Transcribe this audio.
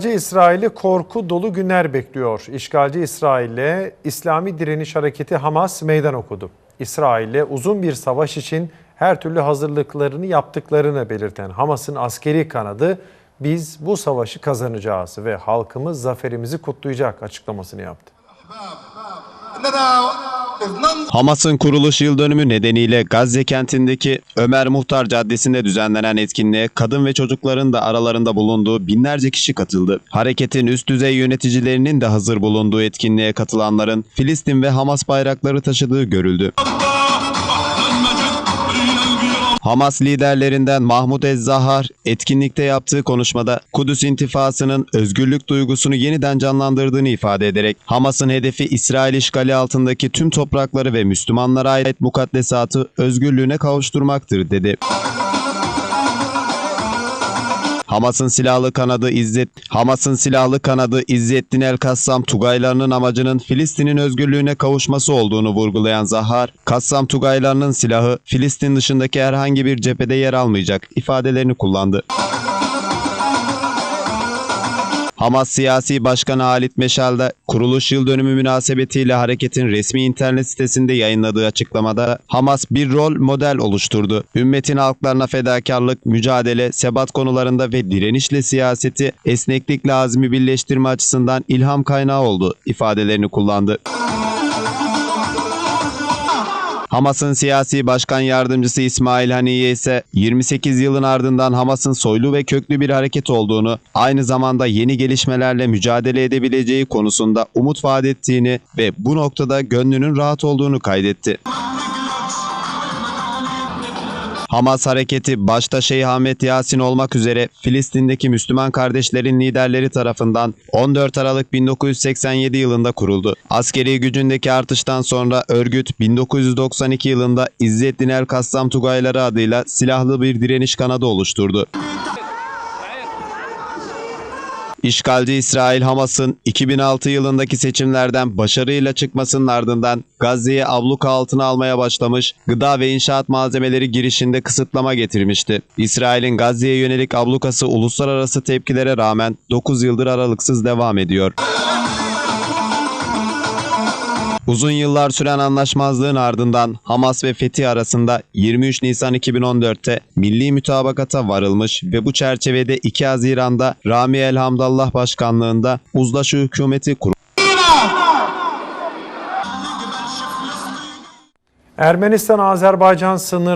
İşgalci İsrail'i korku dolu günler bekliyor. İşgalci İsrail'le İslami Direniş Hareketi Hamas meydan okudu. İsrail'le uzun bir savaş için her türlü hazırlıklarını yaptıklarını belirten Hamas'ın askeri kanadı biz bu savaşı kazanacağız ve halkımız zaferimizi kutlayacak açıklamasını yaptı. Hamas'ın kuruluş yıl dönümü nedeniyle Gazze kentindeki Ömer Muhtar Caddesi'nde düzenlenen etkinliğe kadın ve çocukların da aralarında bulunduğu binlerce kişi katıldı. Hareketin üst düzey yöneticilerinin de hazır bulunduğu etkinliğe katılanların Filistin ve Hamas bayrakları taşıdığı görüldü. Hamas liderlerinden Mahmut Ezzahar etkinlikte yaptığı konuşmada Kudüs intifasının özgürlük duygusunu yeniden canlandırdığını ifade ederek Hamas'ın hedefi İsrail işgali altındaki tüm toprakları ve Müslümanlara ait mukaddesatı özgürlüğüne kavuşturmaktır dedi. Hamas'ın silahlı kanadı İzzet Hamas'ın silahlı kanadı İzzettin El Kassam Tugaylarının amacının Filistin'in özgürlüğüne kavuşması olduğunu vurgulayan Zahar, Kassam Tugaylarının silahı Filistin dışındaki herhangi bir cephede yer almayacak ifadelerini kullandı. Hamas siyasi başkanı Halit Meşal de kuruluş yıl dönümü münasebetiyle hareketin resmi internet sitesinde yayınladığı açıklamada Hamas bir rol model oluşturdu. Ümmetin halklarına fedakarlık, mücadele, sebat konularında ve direnişle siyaseti esneklikle azmi birleştirme açısından ilham kaynağı oldu ifadelerini kullandı. Hamas'ın siyasi başkan yardımcısı İsmail Haniye ise 28 yılın ardından Hamas'ın soylu ve köklü bir hareket olduğunu, aynı zamanda yeni gelişmelerle mücadele edebileceği konusunda umut vaat ettiğini ve bu noktada gönlünün rahat olduğunu kaydetti. Hamas hareketi başta Şeyh Ahmet Yasin olmak üzere Filistin'deki Müslüman kardeşlerin liderleri tarafından 14 Aralık 1987 yılında kuruldu. Askeri gücündeki artıştan sonra örgüt 1992 yılında İzzettin El Kassam Tugayları adıyla silahlı bir direniş kanadı oluşturdu. İşgalci İsrail Hamas'ın 2006 yılındaki seçimlerden başarıyla çıkmasının ardından Gazze'yi abluka altına almaya başlamış, gıda ve inşaat malzemeleri girişinde kısıtlama getirmişti. İsrail'in Gazze'ye yönelik ablukası uluslararası tepkilere rağmen 9 yıldır aralıksız devam ediyor. Uzun yıllar süren anlaşmazlığın ardından Hamas ve Fetih arasında 23 Nisan 2014'te milli mütabakata varılmış ve bu çerçevede 2 Haziran'da Rami El Hamdallah başkanlığında uzlaşı hükümeti kurulmuştu. Ermenistan-Azerbaycan sınır